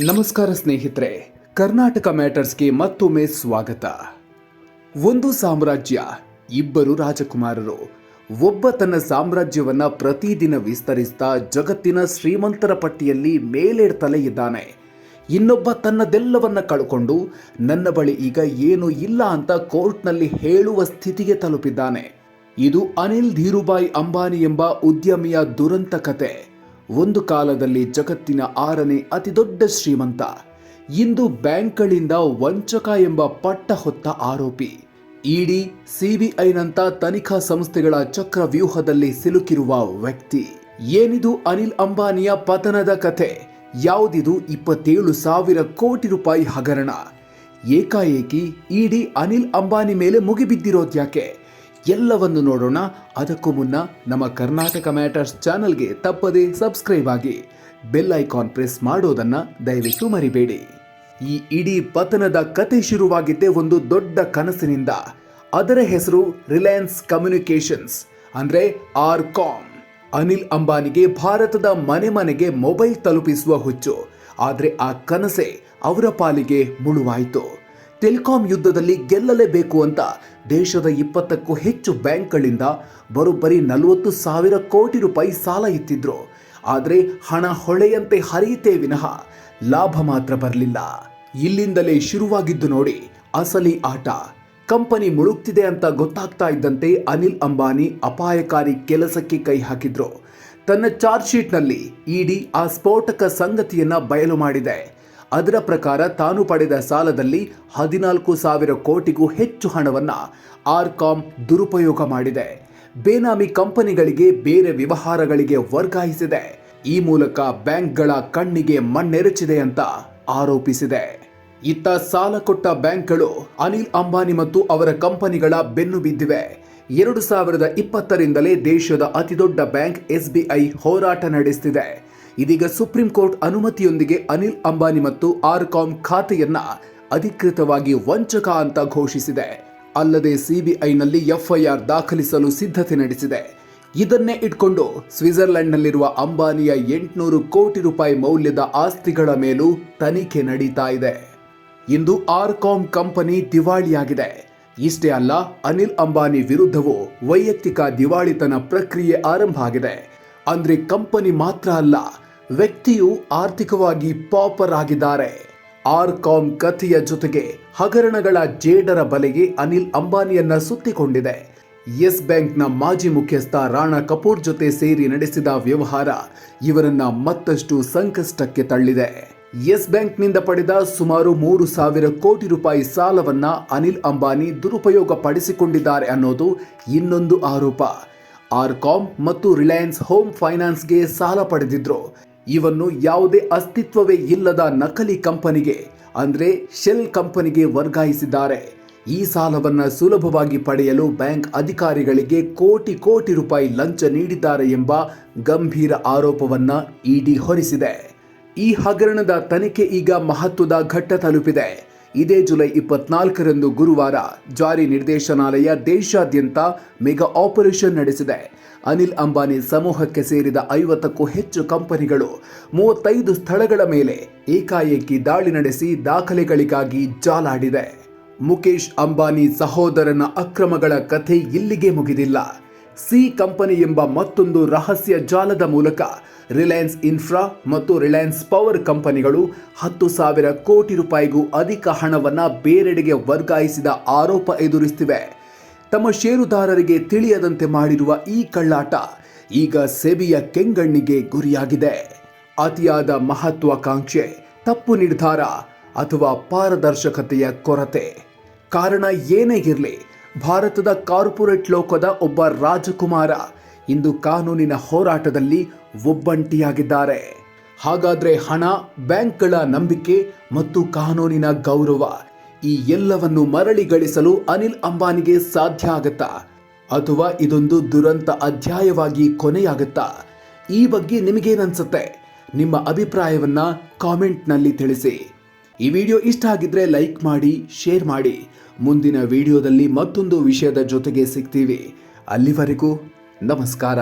ನಮಸ್ಕಾರ ಸ್ನೇಹಿತರೆ, ಕರ್ನಾಟಕ ಮ್ಯಾಟರ್ಸ್ಗೆ ಮತ್ತೊಮ್ಮೆ ಸ್ವಾಗತ. ಒಂದು ಸಾಮ್ರಾಜ್ಯ, ಇಬ್ಬರು ರಾಜಕುಮಾರರು. ಒಬ್ಬ ತನ್ನ ಸಾಮ್ರಾಜ್ಯವನ್ನ ಪ್ರತಿದಿನ ವಿಸ್ತರಿಸ್ತಾ ಜಗತ್ತಿನ ಶ್ರೀಮಂತರ ಪಟ್ಟಿಯಲ್ಲಿ ಮೇಲೇಡ್ತಲೇ ಇದ್ದಾನೆ. ಇನ್ನೊಬ್ಬ ತನ್ನದೆಲ್ಲವನ್ನ ಕಳ್ಕೊಂಡು, ನನ್ನ ಬಳಿ ಈಗ ಏನು ಇಲ್ಲ ಅಂತ ಕೋರ್ಟ್ನಲ್ಲಿ ಹೇಳುವ ಸ್ಥಿತಿಗೆ ತಲುಪಿದ್ದಾನೆ. ಇದು ಅನಿಲ್ ಧೀರುಬಾಯಿ ಅಂಬಾನಿ ಎಂಬ ಉದ್ಯಮಿಯ ದುರಂತ ಕತೆ. ಒಂದು ಕಾಲದಲ್ಲಿ ಜಗತ್ತಿನ ಆರನೇ ಅತಿದೊಡ್ಡ ಶ್ರೀಮಂತ. ಇಂದು ಬ್ಯಾಂಕ್ಗಳಿಂದ ವಂಚಕ ಎಂಬ ಪಟ್ಟ ಹೊತ್ತ ಆರೋಪಿ. ಇಡಿ ಸಿಬಿಐನಂತ ತನಿಖಾ ಸಂಸ್ಥೆಗಳ ಚಕ್ರವ್ಯೂಹದಲ್ಲಿ ಸಿಲುಕಿರುವ ವ್ಯಕ್ತಿ. ಏನಿದು ಅನಿಲ್ ಅಂಬಾನಿಯ ಪತನದ ಕಥೆ? ಯಾವುದಿದು ಇಪ್ಪತ್ತೇಳು ಸಾವಿರ ಕೋಟಿ ರೂಪಾಯಿ ಹಗರಣ? ಏಕಾಏಕಿ ಇಡಿ ಅನಿಲ್ ಅಂಬಾನಿ ಮೇಲೆ ಮುಗಿಬಿದ್ದಿರೋದ್ಯಾಕೆ? ಎಲ್ಲವನ್ನು ನೋಡೋಣ. ಅದಕ್ಕೂ ಮುನ್ನ ನಮ್ಮ ಕರ್ನಾಟಕ ಮ್ಯಾಟರ್ಸ್ ಚಾನಲ್ಗೆ ತಪ್ಪದೆ ಸಬ್ಸ್ಕ್ರೈಬ್ ಆಗಿ ಬೆಲ್ ಐಕಾನ್ ಪ್ರೆಸ್ ಮಾಡೋದನ್ನ ದಯವಿಟ್ಟು ಮರಿಬೇಡಿ. ಈ ಇಡೀ ಪತನದ ಕತೆ ಶುರುವಾಗಿದ್ದೇ ಒಂದು ದೊಡ್ಡ ಕನಸಿನಿಂದ. ಅದರ ಹೆಸರು ರಿಲಯನ್ಸ್ ಕಮ್ಯುನಿಕೇಶನ್ಸ್ ಅಂದ್ರೆ ಆರ್ ಕಾಮ್ ಅನಿಲ್ ಅಂಬಾನಿಗೆ ಭಾರತದ ಮನೆ ಮನೆಗೆ ಮೊಬೈಲ್ ತಲುಪಿಸುವ ಹುಚ್ಚು. ಆದರೆ ಆ ಕನಸೆ ಅವರ ಪಾಲಿಗೆ ಮುಳುವಾಯಿತು. ಟೆಲಿಕಾಂ ಯುದ್ಧದಲ್ಲಿ ಗೆಲ್ಲಲೇಬೇಕು ಅಂತ ದೇಶದ ಇಪ್ಪತ್ತಕ್ಕೂ ಹೆಚ್ಚು ಬ್ಯಾಂಕ್ಗಳಿಂದ ಬರೋಬ್ಬರಿ ನಲವತ್ತು ಸಾವಿರ ಕೋಟಿ ರೂಪಾಯಿ ಸಾಲ ಇತ್ತಿದ್ರು. ಆದರೆ ಹಣ ಹೊಳೆಯಂತೆ ಹರಿಯುತ್ತೇ ವಿನಃ. ಲಾಭ ಮಾತ್ರ ಬರಲಿಲ್ಲ. ಇಲ್ಲಿಂದಲೇ ಶುರುವಾಗಿದ್ದು ನೋಡಿ, ಅಸಲಿ ಆಟ. ಕಂಪನಿ ಮುಳುಗ್ತಿದೆ ಅಂತ ಗೊತ್ತಾಗ್ತಾ ಇದ್ದಂತೆ ಅನಿಲ್ ಅಂಬಾನಿ ಅಪಾಯಕಾರಿ ಕೆಲಸಕ್ಕೆ ಕೈ ಹಾಕಿದ್ರು. ತನ್ನ ಚಾರ್ಜ್ ಶೀಟ್ನಲ್ಲಿ ಇಡಿ ಆ ಸ್ಫೋಟಕ ಸಂಗತಿಯನ್ನ ಬಯಲು ಮಾಡಿದೆ. ಅದರ ಪ್ರಕಾರ ತಾನು ಪಡೆದ ಸಾಲದಲ್ಲಿ ಹದಿನಾಲ್ಕು ಸಾವಿರ ಕೋಟಿಗೂ ಹೆಚ್ಚು ಹಣವನ್ನು ಆರ್ಕಾಮ್ ದುರುಪಯೋಗ ಮಾಡಿದೆ. ಬೇನಾಮಿ ಕಂಪನಿಗಳಿಗೆ ಬೇರೆ ವ್ಯವಹಾರಗಳಿಗೆ ವರ್ಗಾಯಿಸಿದೆ. ಈ ಮೂಲಕ ಬ್ಯಾಂಕ್ಗಳ ಕಣ್ಣಿಗೆ ಮಣ್ಣೆರಚಿದೆ ಅಂತ ಆರೋಪಿಸಿದೆ. ಇತ್ತ ಸಾಲ ಕೊಟ್ಟ ಬ್ಯಾಂಕ್ಗಳು ಅನಿಲ್ ಅಂಬಾನಿ ಮತ್ತು ಅವರ ಕಂಪನಿಗಳ ಬೆನ್ನು ಬಿದ್ದಿವೆ. ಎರಡು ಸಾವಿರದ ಇಪ್ಪತ್ತರಿಂದಲೇ ದೇಶದ ಅತಿದೊಡ್ಡ ಬ್ಯಾಂಕ್ ಎಸ್ಬಿಐ ಹೋರಾಟ ನಡೆಸುತ್ತಿದೆ ಇದೀಗ ಸುಪ್ರೀಂ ಕೋರ್ಟ್ ಅನುಮತಿಯೊಂದಿಗೆ ಅನಿಲ್ ಅಂಬಾನಿ ಮತ್ತು ಆರ್ಕಾಮ್ ಖಾತೆಯನ್ನ ಅಧಿಕೃತವಾಗಿ ವಂಚಕ ಅಂತ ಘೋಷಿಸಿದೆ. ಅಲ್ಲದೆ ಸಿಬಿಐನಲ್ಲಿ ಎಫ್ಐಆರ್ ದಾಖಲಿಸಲು ಸಿದ್ಧತೆ ನಡೆಸಿದೆ. ಇದನ್ನೇ ಇಟ್ಕೊಂಡು ಸ್ವಿಟ್ಜರ್ಲೆಂಡ್ನಲ್ಲಿರುವ ಅಂಬಾನಿಯ ಎಂಟುನೂರು ಕೋಟಿ ರೂಪಾಯಿ ಮೌಲ್ಯದ ಆಸ್ತಿಗಳ ಮೇಲೂ ತನಿಖೆ ನಡೀತಾ ಇದೆ. ಇಂದು ಆರ್ಕಾಮ್ ಕಂಪನಿ ದಿವಾಳಿಯಾಗಿದೆ. ಇಷ್ಟೇ ಅಲ್ಲ, ಅನಿಲ್ ಅಂಬಾನಿ ವಿರುದ್ಧವೂ ವೈಯಕ್ತಿಕ ದಿವಾಳಿತನ ಪ್ರಕ್ರಿಯೆ ಆರಂಭ ಆಗಿದೆ. ಅಂದ್ರೆ ಕಂಪನಿ ಮಾತ್ರ ಅಲ್ಲ ವ್ಯಕ್ತಿಯು ಆರ್ಥಿಕವಾಗಿ ಪಾಪರ್ ಆಗಿದ್ದಾರೆ. ಆರ್ಕಾಮ್ ಕಥೆಯ ಜೊತೆಗೆ ಹಗರಣಗಳ ಜೇಡರ ಬಲೆಗೆ ಅನಿಲ್ ಅಂಬಾನಿಯನ್ನ ಸುತ್ತಿಕೊಂಡಿದೆ. ಯೆಸ್ ಬ್ಯಾಂಕ್ನ ಮಾಜಿ ಮುಖ್ಯಸ್ಥ ರಾಣಾ ಕಪೂರ್ ಜೊತೆ ಸೇರಿ ನಡೆಸಿದ ವ್ಯವಹಾರ ಇವರನ್ನ ಮತ್ತಷ್ಟು ಸಂಕಷ್ಟಕ್ಕೆ ತಳ್ಳಿದೆ. ಯೆಸ್ ಬ್ಯಾಂಕ್ನಿಂದ ಪಡೆದ ಸುಮಾರು ಮೂರು ಸಾವಿರ ಕೋಟಿ ರೂಪಾಯಿ ಸಾಲವನ್ನ ಅನಿಲ್ ಅಂಬಾನಿ ದುರುಪಯೋಗ ಪಡಿಸಿಕೊಂಡಿದ್ದಾರೆ ಅನ್ನೋದು ಇನ್ನೊಂದು ಆರೋಪ. ಆರ್ಕಾಮ್ ಮತ್ತು ರಿಲಯನ್ಸ್ ಹೋಮ್ ಫೈನಾನ್ಸ್ಗೆ ಸಾಲ ಪಡೆದಿದ್ರು. ಇವನ್ನು ಯಾವುದೇ ಅಸ್ತಿತ್ವವೇ ಇಲ್ಲದ ನಕಲಿ ಕಂಪನಿಗೆ, ಅಂದರೆ ಶೆಲ್ ಕಂಪನಿಗೆ ವರ್ಗಾಯಿಸಿದ್ದಾರೆ. ಈ ಸಾಲವನ್ನು ಸುಲಭವಾಗಿ ಪಡೆಯಲು ಬ್ಯಾಂಕ್ ಅಧಿಕಾರಿಗಳಿಗೆ ಕೋಟಿ ಕೋಟಿ ರೂಪಾಯಿ ಲಂಚ ನೀಡಿದ್ದಾರೆ ಎಂಬ ಗಂಭೀರ ಆರೋಪವನ್ನ ಇಡಿ ಹೊರಿಸಿದೆ. ಈ ಹಗರಣದ ತನಿಖೆ ಈಗ ಮಹತ್ವದ ಘಟ್ಟ ತಲುಪಿದೆ. ಇದೇ ಜುಲೈ ಇಪ್ಪತ್ನಾಲ್ಕರಂದು ಗುರುವಾರ ಜಾರಿ ನಿರ್ದೇಶನಾಲಯ ದೇಶಾದ್ಯಂತ ಮೆಗಾ ಆಪರೇಷನ್ ನಡೆಸಿದೆ. ಅನಿಲ್ ಅಂಬಾನಿ ಸಮೂಹಕ್ಕೆ ಸೇರಿದ ಐವತ್ತಕ್ಕೂ ಹೆಚ್ಚು ಕಂಪನಿಗಳು ಮೂವತ್ತೈದು ಸ್ಥಳಗಳ ಮೇಲೆ ಏಕಾಏಕಿ ದಾಳಿ ನಡೆಸಿ ದಾಖಲೆಗಳಿಗಾಗಿ ಜಾಲಾಡಿದೆ. ಮುಕೇಶ್ ಅಂಬಾನಿ ಸಹೋದರನ ಅಕ್ರಮಗಳ ಕಥೆ ಇಲ್ಲಿಗೆ ಮುಗಿದಿಲ್ಲ. ಸಿ ಕಂಪನಿ ಎಂಬ ಮತ್ತೊಂದು ರಹಸ್ಯ ಜಾಲದ ಮೂಲಕ ರಿಲಯನ್ಸ್ ಇನ್ಫ್ರಾ ಮತ್ತು ರಿಲಯನ್ಸ್ ಪವರ್ ಕಂಪನಿಗಳು ಹತ್ತು ಸಾವಿರ ಕೋಟಿ ರೂಪಾಯಿಗೂ ಅಧಿಕ ಹಣವನ್ನು ಬೇರೆಡೆಗೆ ವರ್ಗಾಯಿಸಿದ ಆರೋಪ ಎದುರಿಸುತ್ತಿವೆ ತಮ್ಮ ಷೇರುದಾರರಿಗೆ ತಿಳಿಯದಂತೆ ಮಾಡಿರುವ ಈ ಕಳ್ಳಾಟ ಈಗ ಸೆಬಿಯ ಕೆಂಗಣ್ಣಿಗೆ ಗುರಿಯಾಗಿದೆ. ಅತಿಯಾದ ಮಹತ್ವಾಕಾಂಕ್ಷೆ, ತಪ್ಪು ನಿರ್ಧಾರ ಅಥವಾ ಪಾರದರ್ಶಕತೆಯ ಕೊರತೆ. ಕಾರಣ ಏನೇ ಇರಲಿ, ಭಾರತದ ಕಾರ್ಪೊರೇಟ್ ಲೋಕದ ಒಬ್ಬ ರಾಜಕುಮಾರ ಇಂದು ಕಾನೂನಿನ ಹೋರಾಟದಲ್ಲಿ ಒಬ್ಬಂಟಿಯಾಗಿದ್ದಾರೆ. ಹಾಗಾದ್ರೆ ಹಣ, ಬ್ಯಾಂಕ್ಗಳ ನಂಬಿಕೆ ಮತ್ತು ಕಾನೂನಿನ ಗೌರವ ಈ ಎಲ್ಲವನ್ನು ಮರಳಿ ಗಳಿಸಲು ಅನಿಲ್ ಅಂಬಾನಿಗೆ ಸಾಧ್ಯ ಆಗತ್ತಾ, ಅಥವಾ ಇದೊಂದು ದುರಂತ ಅಧ್ಯಾಯವಾಗಿ ಕೊನೆಯಾಗತ್ತಾ? ಈ ಬಗ್ಗೆ ನಿಮಗೇನನ್ಸುತ್ತೆ? ನಿಮ್ಮ ಅಭಿಪ್ರಾಯವನ್ನ ಕಾಮೆಂಟ್ನಲ್ಲಿ ತಿಳಿಸಿ. ಈ ವಿಡಿಯೋ ಇಷ್ಟ ಆಗಿದ್ರೆ ಲೈಕ್ ಮಾಡಿ, ಶೇರ್ ಮಾಡಿ. ಮುಂದಿನ ವಿಡಿಯೋದಲ್ಲಿ ಮತ್ತೊಂದು ವಿಷಯದ ಜೊತೆಗೆ ಸಿಗ್ತೀವಿ. ಅಲ್ಲಿವರೆಗೂ ನಮಸ್ಕಾರ.